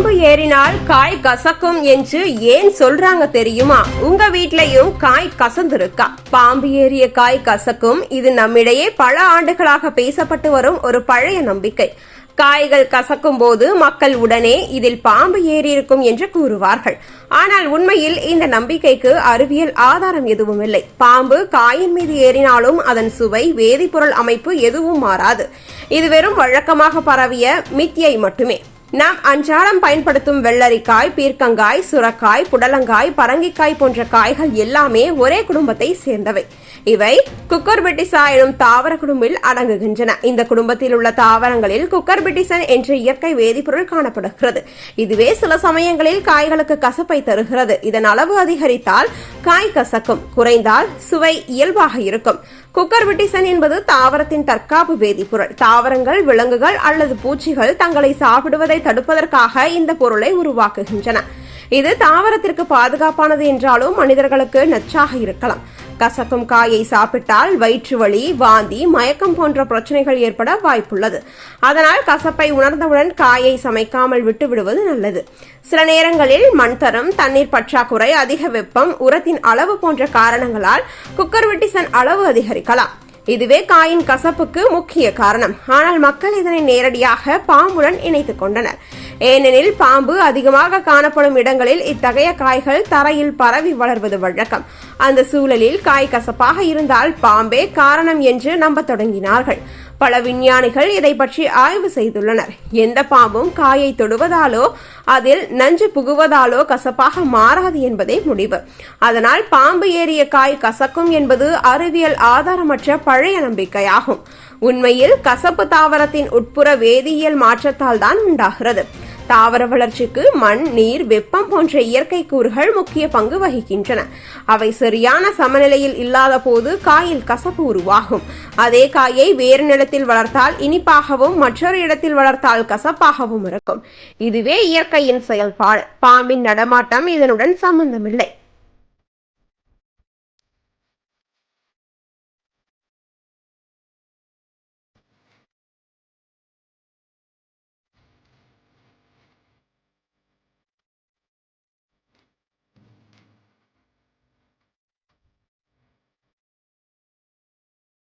பாம்பு ஏறினால் காய் கசக்கும் என்று ஏன் சொல்றாங்க தெரியுமா? உங்க வீட்லயும் காய் கசந்திருக்கா? பாம்பு ஏறிய காய் கசக்கும் இது நம்மிடையே பல ஆண்டுகளாக பேசப்பட்டு வரும் ஒரு பழைய நம்பிக்கை. காய்கள் கசக்கும் போது மக்கள் உடனே இதில் பாம்பு ஏறியிருக்கும் என்று கூறுவார்கள். ஆனால் உண்மையில் இந்த நம்பிக்கைக்கு அறிவியல் ஆதாரம் எதுவும் இல்லை. பாம்பு காயின் மீது ஏறினாலும் அதன் சுவை வேதிப்பொருள் அமைப்பு எதுவும் மாறாது. இது வெறும் வழக்கமாக பரவிய மித்தியை மட்டுமே. நாம் அன்றாடம் பயன்படுத்தும் வெள்ளரிக்காய் பீர்க்கங்காய் சுரக்காய் புடலங்காய் பரங்கிக்காய் போன்ற காய்கள் எல்லாமே ஒரே குடும்பத்தை சேர்ந்தவை. இவை குக்கர்பிட்டிசா எனும் தாவர குடும்பில் அடங்குகின்றன. இந்த குடும்பத்தில் உள்ள தாவரங்களில் குக்கர்பிட்டிசன் என்ற இயற்கை வேதிப்பொருள் காணப்படுகிறது. இதுவே சில சமயங்களில் காய்களுக்கு கசப்பை தருகிறது. இதன் அளவு அதிகரித்தால் காய் கசக்கும். குறைந்தால் சுவை இயல்பாக இருக்கும். குக்கர்விட்டிசன் என்பது தாவரத்தின் தற்காப்பு வேதிப்பொருள். தாவரங்கள் விலங்குகள் அல்லது பூச்சிகள் தங்களை சாப்பிடுவதை தடுப்பதற்காக இந்த பொருளை உருவாக்குகின்றன. இது தாவரத்திற்கு பாதுகாப்பானது என்றாலும் மனிதர்களுக்கு நச்சாக இருக்கலாம். கசக்கும் காயை சாப்பிட்டால் வயிற்று வலி வாந்தி மயக்கம் போன்ற பிரச்சனைகள் ஏற்பட வாய்ப்புள்ளது. அதனால் கசப்பை உணர்ந்தவுடன் காயை சமைக்காமல் விட்டு விடுவது நல்லது. சில நேரங்களில் மண்தரம் தண்ணீர் பற்றாக்குறை அதிக வெப்பம் உரத்தின் அளவு போன்ற காரணங்களால் குக்கர் வெட்டிசன் அளவு அதிகரிக்கலாம். இதுவே காயின் கசப்புக்கு முக்கிய காரணம். ஆனால் மக்கள் இதனை நேரடியாக பாம்புடன் இணைத்துக் கொண்டனர். ஏனெனில் பாம்பு அதிகமாக காணப்படும் இடங்களில் இத்தகைய காய்கள் தரையில் பரவி வளர்வது வழக்கம். அந்த சூழலில் காய் கசப்பாக இருந்தால் பாம்பே காரணம் என்று நம்ப தொடங்கினார்கள். பல விஞ்ஞானிகள் இதை பற்றி ஆய்வு செய்துள்ளனர். எந்த பாம்பும் காயை தொடுவதாலோ அதில் நஞ்சு புகுவதாலோ கசப்பாக மாறாது என்பதே முடிவு. அதனால் பாம்பு ஏறிய காய் கசக்கும் என்பது அறிவியல் ஆதாரமற்ற பழைய நம்பிக்கையாகும். உண்மையில் கசப்பு தாவரத்தின் உட்புற வேதியியல் மாற்றத்தால் தான் உண்டாகிறது. தாவர வளர்ச்சிக்கு மண் நீர் வெப்பம் போன்ற இயற்கை கூறுகள் முக்கிய பங்கு வகிக்கின்றன. அவை சரியான சமநிலையில் இல்லாத போது காயில் கசப்பு உருவாகும். அதே காயை வேறு நிலத்தில் வளர்த்தால் இனிப்பாகவும் மற்றொரு இடத்தில் வளர்த்தால் கசப்பாகவும் இருக்கும். இதுவே இயற்கையின் செயல்பாடு. பாம்பின் நடமாட்டம் இதனுடன் சம்பந்தமில்லை.